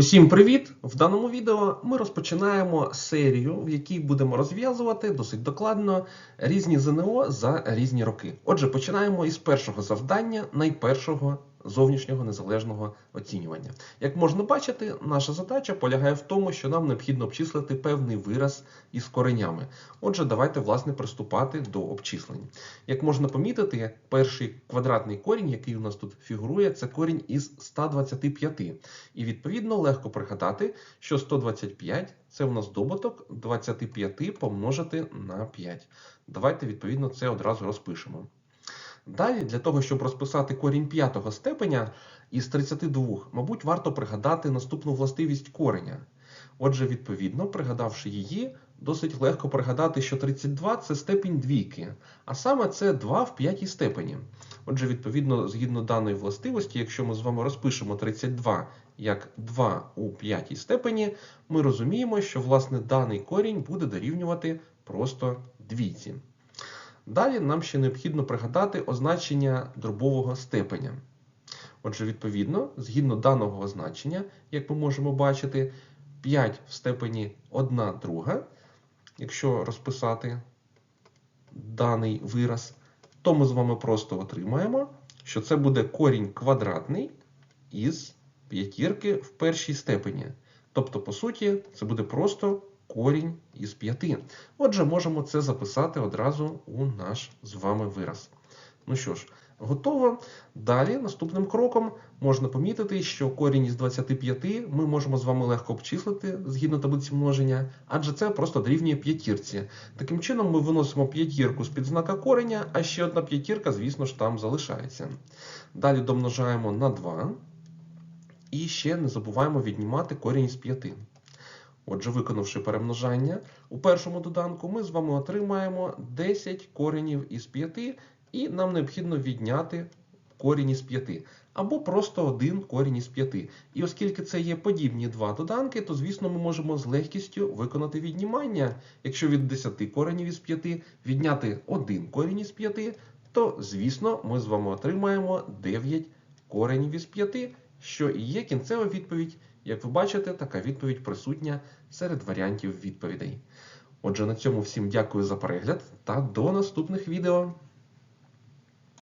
Усім привіт! В даному відео ми розпочинаємо серію, в якій будемо розв'язувати досить докладно різні ЗНО за різні роки. Отже, починаємо із першого завдання, найпершого зовнішнього незалежного оцінювання. Як можна бачити, наша задача полягає в тому, що нам необхідно обчислити певний вираз із коренями. Отже, давайте власне приступати до обчислень. Як можна помітити, перший квадратний корінь, який у нас тут фігурує, це корінь із 125. І відповідно легко пригадати, що 125 це у нас добуток 25 помножити на 5. Давайте відповідно це одразу розпишемо. Далі, для того, щоб розписати корінь п'ятого степеня із 32, мабуть, варто пригадати наступну властивість кореня. Отже, відповідно, пригадавши її, досить легко пригадати, що 32 це степінь двійки, а саме це 2 в п'ятій степені. Отже, відповідно, згідно даної властивості, якщо ми з вами розпишемо 32 як 2 у п'ятій степені, ми розуміємо, що власне даний корінь буде дорівнювати просто двійці. Далі нам ще необхідно пригадати означення дробового степеня. Отже, відповідно, згідно даного означення, як ми можемо бачити, 5 в степені 1 друга, якщо розписати даний вираз, то ми з вами просто отримаємо, що це буде корінь квадратний із п'ятірки в першій степені. Тобто, по суті, це буде просто корінь із 5. Отже, можемо це записати одразу у наш з вами вираз. Ну що ж, готово. Далі, наступним кроком, можна помітити, що корінь із 25 ми можемо з вами легко обчислити згідно таблиці множення, адже це просто дорівнює п'ятірці. Таким чином, ми виносимо п'ятірку з під знака кореня, а ще одна п'ятірка, звісно ж, там залишається. Далі домножаємо на 2. І ще не забуваємо віднімати корінь з 5. Отже, виконавши перемножання у першому доданку, ми з вами отримаємо 10 коренів із 5, і нам необхідно відняти корінь із 5. Або просто один корінь із 5. І оскільки це є подібні два доданки, то, звісно, ми можемо з легкістю виконати віднімання. Якщо від 10 коренів із 5 відняти один корінь із 5, то, звісно, ми з вами отримаємо 9 коренів із 5, що і є кінцева відповідь. Як ви бачите, така відповідь присутня серед варіантів відповідей. Отже, на цьому всім дякую за перегляд та до наступних відео.